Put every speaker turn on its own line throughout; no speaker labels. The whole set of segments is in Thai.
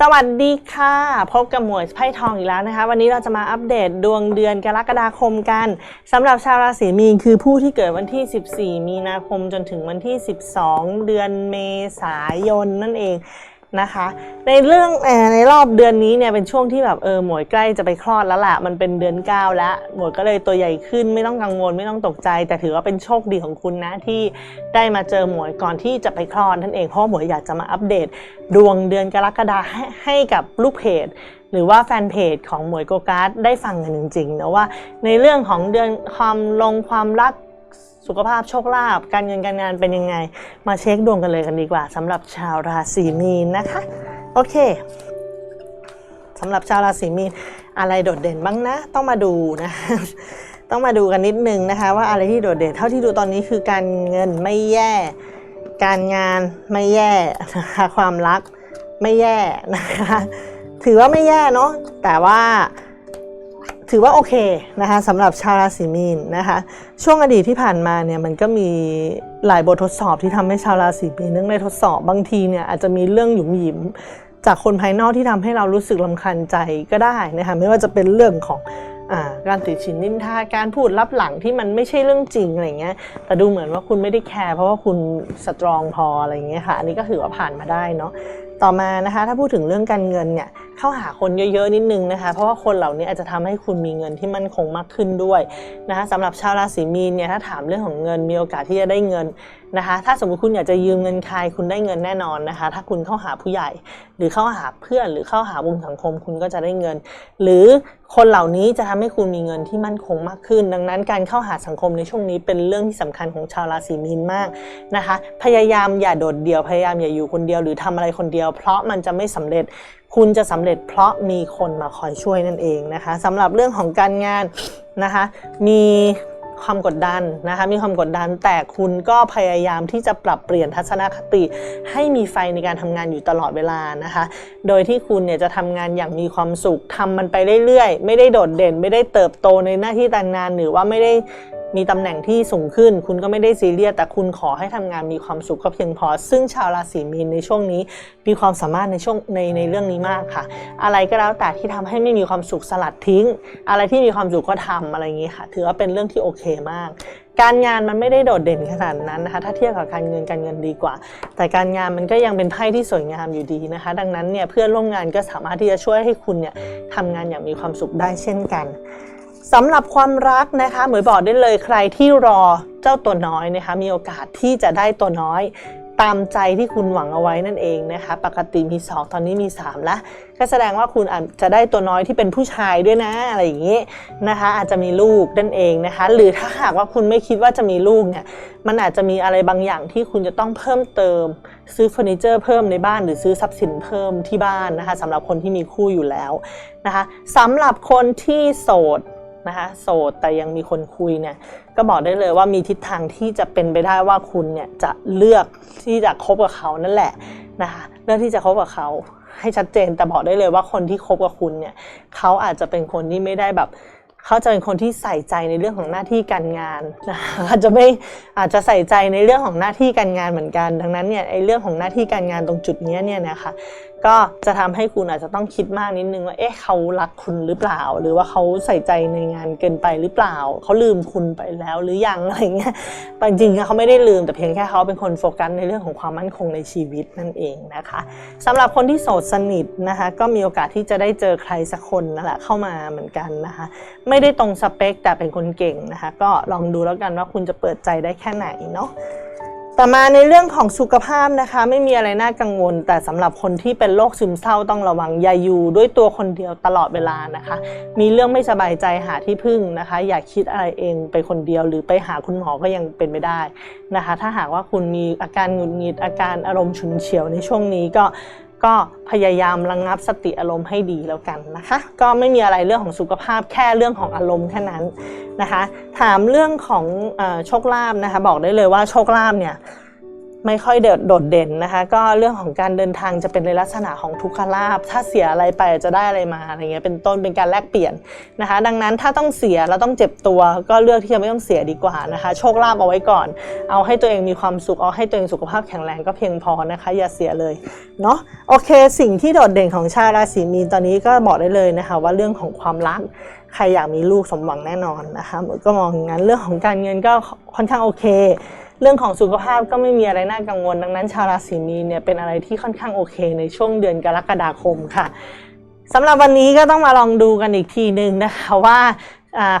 สวัสดีค่ะ พบกับหมวยไพ่ทองอีกแล้วนะคะ วันนี้เราจะมาอัปเดตดวงเดือนกรกฎาคมกันสำหรับชาวราศีมีนคือผู้ที่เกิดวันที่ 14 มีนาคมจนถึงวันที่ 12 เดือนเมษายนนั่นเอง นะคะ ในเรื่องในรอบเดือนนี้เนี่ยเป็นช่วงที่แบบเออหมวยใกล้จะไปคลอดแล้วล่ะมันเป็นเดือน9แล้วหมวยก็เลยตัวใหญ่ขึ้นไม่ต้องกังวลไม่ต้องตกใจ แต่ถือว่าเป็นโชคดีของคุณนะที่ได้มาเจอหมวยก่อนที่จะไปคลอดนั่นเองเพราะหมวยอยากจะมาอัปเดต ดวงเดือนกรกฎาให้ให้กับลูกเพจหรือว่าแฟนเพจของหมวยโกการ์ดได้ฟังกันจริงๆนะว่า ในเรื่องของเดือนความลงความรัก สุขภาพโชคลาภการเงินการงานเป็นยังไง มาเช็คดวงกันเลยกันดีกว่าสำหรับชาวราศีมีนนะคะ โอเคสำหรับชาวราศีมีนอะไรโดดเด่นบ้างนะ ต้องมาดูนะต้องมาดูกันนิดนึงนะคะ ว่าอะไรที่โดดเด่นเท่าที่ดูตอนนี้คือการเงินไม่แย่ การงานไม่แย่นะคะความรักไม่แย่นะคะ ถือว่าไม่แย่เนาะแต่ว่า ถือว่าโอเคนะคะสำหรับชาวราศีมีนนะคะช่วงอดีตที่ผ่านมาเนี่ยมันก็มีหลายบททดสอบที่ทำให้ชาวราศีมีนเนื่องในทดสอบบางทีเนี่ยอาจจะมีเรื่องหยุมหยิมจากคนภายนอกที่ทำให้เรารู้สึกลำคาญใจก็ได้นะคะไม่ว่าจะเป็นเรื่องของอการติดชินนินทาการพูดลับหลังที่มันไม่ใช่เรื่องจริงอะไรเงี้ยแต่ดูเหมือนว่าคุณไม่ได้แคร์เพราะว่าคุณสตรองพออะไรเงี้ยค่ะอันนี้ก็ถือว่าผ่านมาได้เนาะต่อมานะคะถ้าพูดถึงเรื่องการเงินเนี่ย เข้าหาคนเยอะๆนิดนึงนะคะ เพราะว่าคนเหล่านี้อาจจะทำให้คุณมีเงินที่มั่นคงมากขึ้นด้วยนะคะสำหรับชาวราศีมีนเนี่ยถ้าถามเรื่องของเงินมีโอกาสที่จะได้เงินนะคะ ถ้าสมมติคุณอยากจะยืมเงินใครคุณได้เงินแน่นอนนะคะ ถ้าคุณเข้าหาผู้ใหญ่ หรือเข้าหาเพื่อนหรือเข้าหาวงสังคมคุณก็จะได้เงิน หรือคนเหล่านี้จะทำให้คุณมีเงินที่มั่นคงมากขึ้น ดังนั้นการเข้าหาสังคมในช่วงนี้เป็นเรื่องที่สำคัญของชาวราศีมีนมากนะคะ พยายามอย่าโดดเดี่ยวพยายามอย่าอยู่คนเดียว หรือทำอะไรคนเดียว เพราะมันจะไม่สำเร็จ คุณจะสำเร็จเพราะมีคนมาคอยช่วยนั่นเองนะคะสำหรับเรื่องของการงานนะคะ มีความกดดันนะคะมีความกดดันแต่คุณก็พยายามที่จะปรับเปลี่ยนทัศนคติ ให้มีไฟในการทำงานอยู่ตลอดเวลานะคะ โดยที่คุณเนี่ยจะทำงานอย่างมีความสุขทำมันไปเรื่อยๆ ไม่ได้โดดเด่น ไม่ได้เติบโตในหน้าที่การงานหรือว่าไม่ได้ มีตำแหน่งที่สูงขึ้น คุณก็ไม่ได้ซีเรียสแต่คุณขอให้ทำงานมีความสุขก็เพียงพอ ซึ่งชาวราศีมีนในช่วงนี้มีความสามารถในช่วงในในเรื่องนี้มากค่ะ อะไรก็แล้วแต่ที่ทำให้ไม่มีความสุขสลัดทิ้ง อะไรที่มีความสุขก็ทำอะไรอย่างนี้ค่ะ ถือว่าเป็นเรื่องที่โอเคมากการงานมันไม่ได้โดดเด่นขนาดนั้นนะคะ ถ้าเทียบกับการเงินการเงินดีกว่า แต่การงานมันก็ยังเป็นไพ่ที่สวยงามอยู่ดีนะคะ ดังนั้นเนี่ยเพื่อนร่วมงานก็สามารถที่จะช่วยให้คุณเนี่ยทำงานอย่างมีความสุขได้เช่นกัน สำหรับความรักนะคะเหมือนบอกได้เลยใครที่รอเจ้าตัวน้อยนะคะ มีโอกาสที่จะได้ตัวน้อยตามใจที่คุณหวังเอาไว้นั่นเองนะคะ ปกติมี 2 ตอนนี้มี3แล้วก็แสดงว่าคุณอาจจะได้ตัวน้อยที่เป็นผู้ชายด้วยนะอะไรอย่างนี้นะคะ อาจจะมีลูกนั่นเองนะคะ หรือถ้าหากว่าคุณไม่คิดว่าจะมีลูกเนี่ยมันอาจจะมีอะไรบางอย่างที่คุณจะต้องเพิ่มเติม ซื้อเฟอร์นิเจอร์เพิ่มในบ้านหรือซื้อทรัพย์สินเพิ่มที่บ้านนะคะสำหรับคนที่มีคู่อยู่แล้วนะคะสำหรับคนที่โสด นะคะโสดแต่ยังมีคนคุยเนี่ยก็บอกได้เลยว่ามีทิศทางที่จะเป็นไปได้ว่าคุณเนี่ยจะเลือกที่จะคบกับเขานั่นแหละนะคะเลือกที่จะคบกับเขาให้ชัดเจนแต่บอกได้เลยว่าคนที่คบกับคุณเนี่ยเขาอาจจะเป็นคนที่ไม่ได้แบบเขาจะเป็นคนที่ใส่ใจในเรื่องของหน้าที่การงานนะอาจจะไม่อาจจะใส่ใจในเรื่องของหน้าที่การงานเหมือนกัน ดังนั้นเนี่ยไอ้เรื่องของหน้าที่การงานตรงจุดนี้เนี่ยนะคะ ก็จะทำให้คุณอาจจะต้องคิดมากนิดนึงว่าเอ๊ะเขารักคุณหรือเปล่า หรือว่าเขาใส่ใจในงานเกินไปหรือเปล่า เขาลืมคุณไปแล้วหรือยังอะไรเงี้ยจริงๆเขาไม่ได้ลืมแต่เพียงแค่เขาเป็นคนโฟกัสในเรื่องของความมั่นคงในชีวิตนั่นเองนะคะสำหรับคนที่โสดสนิทนะคะก็มีโอกาสที่จะได้เจอใครสักคนนั่นแหละเข้ามาเหมือนกันนะคะ ไม่ได้ตรงสเปคแต่เป็นคนเก่งนะคะ ก็ลองดูแล้วกันว่าคุณจะเปิดใจได้แค่ไหนเนาะ ต่อมาในเรื่องของสุขภาพนะคะ ไม่มีอะไรน่ากังวล แต่สำหรับคนที่เป็นโรคซึมเศร้าต้องระวังอย่าอยู่ด้วยตัวคนเดียวตลอดเวลานะคะ มีเรื่องไม่สบายใจหาที่พึ่งนะคะ อย่าคิดอะไรเองไปคนเดียว หรือไปหาคุณหมอก็ยังเป็นไม่ได้นะคะ ถ้าหากว่าคุณมีอาการหงุดหงิดอาการอารมณ์ฉุนเฉียวในช่วงนี้ก็ ก็พยายามระงงับสติอารมณ์ให้ดีแล้วกันนะคะ ก็ไม่มีอะไรเรื่องของสุขภาพแค่เรื่องของอารมณ์แค่นั้นนะคะ ถามเรื่องของอโชคลาภนะคะ บอกได้เลยว่าโชคลาภเนี่ย ไม่ค่อยเดดโดดเด่นนะคะ ก็เรื่องของการเดินทางจะเป็นในลักษณะของทุกขลาภถ้าเสียอะไรไปจะได้อะไรมาอะไรเงี้ยเป็นต้นเป็นการแลกเปลี่ยนนะคะ ดังนั้นถ้าต้องเสียเราต้องเจ็บตัวก็เลือกที่จะไม่ต้องเสียดีกว่านะคะ โชคลาภเอาไว้ก่อน เอาให้ตัวเองมีความสุขเอาให้ตัวเองสุขภาพแข็งแรงก็เพียงพอนะคะ อย่าเสียเลยเนาะโอเค สิ่งที่โดดเด่นของชาวราศีมีนตอนนี้ก็บอกได้เลยนะคะ ว่าเรื่องของความรักใครอยากมีลูกสมหวังแน่นอนนะคะหมวยก็มองอย่างนั้นเรื่องของการเงินก็ค่อนข้างโอเค เรื่องของสุขภาพก็ไม่มีอะไรน่ากังวล ดังนั้นชาวราศีมีนเนี่ยเป็นอะไรที่ค่อนข้างโอเค ในช่วงเดือนกรกฎาคมค่ะสำหรับวันนี้ก็ต้องมาลองดูกันอีกทีหนึ่งนะคะว่า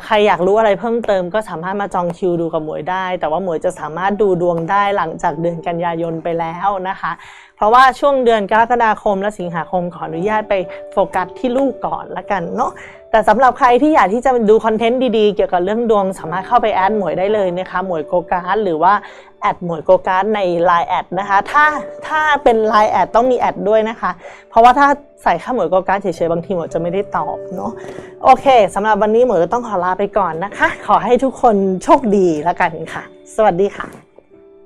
ใครอยากรู้อะไรเพิ่มเติมก็สามารถมาจองคิวดูกับหมวยได้ แต่ว่าหมวยจะสามารถดูดวงได้หลังจากเดือนกันยายนไปแล้วนะคะ เพราะว่าช่วงเดือนกรกฎาคมและสิงหาคมขออนุญาตไปโฟกัสที่ลูกก่อนละกันเนาะ แต่สำหรับใครที่อยากที่จะดูคอนเทนต์ดีๆ เกี่ยวกับเรื่องดวงสามารถเข้าไปแอดหมวยได้เลยนะคะหมวยโกการ์ดหรือว่าแอดหมวยโกการ์ดใน Line แอดนะคะถ้าถ้าเป็น Line แอดต้องมีแอดด้วยนะคะ เพราะว่าถ้าใส่ค่าหมวยโกการ์ดเฉยๆบางทีหมวยจะไม่ได้ตอบเนาะโอเคสำหรับวันนี้หมวยก็ต้องขอลาไปก่อนนะคะ ขอให้ทุกคนโชคดีละกันค่ะ สวัสดีค่ะ